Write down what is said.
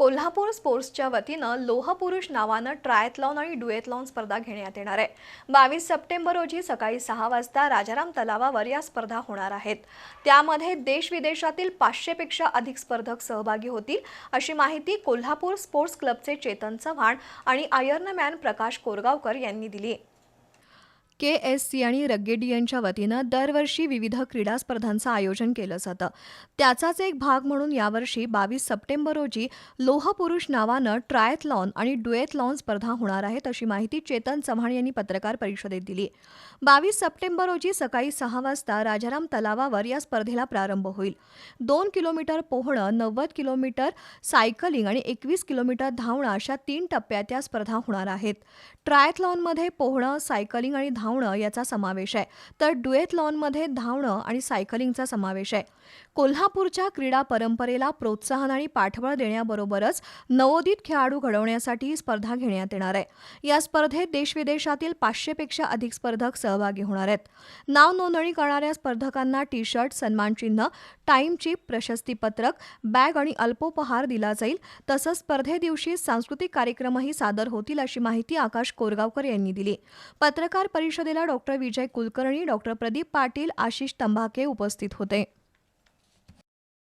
कोल्हापूर स्पोर्ट्सच्या वतीनं लोहपुरुष नावानं ट्रायथलॉन आणि डुएथलॉन स्पर्धा घेण्यात येणार आहे. बावीस सप्टेंबर रोजी सकाळी सहा वाजता राजाराम तलावावर या स्पर्धा होणार आहेत. त्यामध्ये देश विदेशातील पाचशेपेक्षा अधिक स्पर्धक सहभागी होतील अशी माहिती कोल्हापूर स्पोर्ट्स क्लबचे चेतन चव्हाण आणि आयर्नमॅन प्रकाश कोरगावकर यांनी दिली. के एस सी आणि रग्गेडियनच्या वतीनं दरवर्षी विविध क्रीडा स्पर्धांचं आयोजन केलं जातं त्याचाच एक भाग म्हणून यावर्षी बावीस सप्टेंबर रोजी लोहपुरुष नावानं ट्रायथलॉन आणि डुएथलॉन स्पर्धा होणार आहेत अशी माहिती चेतन चव्हाण यांनी पत्रकार परिषदेत दिली. बावीस सप्टेंबर रोजी सकाळी सहा वाजता राजाराम तलावावर या स्पर्धेला प्रारंभ होईल. दोन किलोमीटर पोहणं नव्वद किलोमीटर सायकलिंग आणि एकवीस किलोमीटर धावणं अशा तीन टप्प्यात या स्पर्धा होणार आहेत. ट्रायथलॉनमध्ये पोहणं सायकलिंग आणि धावणं याचा समावेश आहे. तर डुएथलॉनमध्ये धावणं आणि सायकलिंगचा समावेश आहे. कोल्हापूरच्या क्रीडा परंपरेला प्रोत्साहन आणि पाठबळ देण्याबरोबरच नवोदित खेळाडू घडवण्यासाठी ही स्पर्धा घेण्यात येणार आहे. या स्पर्धेत देशविदेशातील पाचशेपेक्षा अधिक स्पर्धक सहभागी होणार आहेत. नाव नोंदणी करणाऱ्या स्पर्धकांना टी शर्ट सन्मानचिन्ह टाईम चिप प्रशस्तीपत्रक बॅग आणि अल्पोपहार दिला जाईल. तसंच स्पर्धेदिवशी सांस्कृतिक कार्यक्रमही सादर होतील अशी माहिती आकाश कोरगावकर यांनी दिली. पत्रकार परिषद परिषदेला डॉक्टर विजय कुलकर्णी डॉक्टर प्रदीप पाटील आशिष तंबाके उपस्थित होते.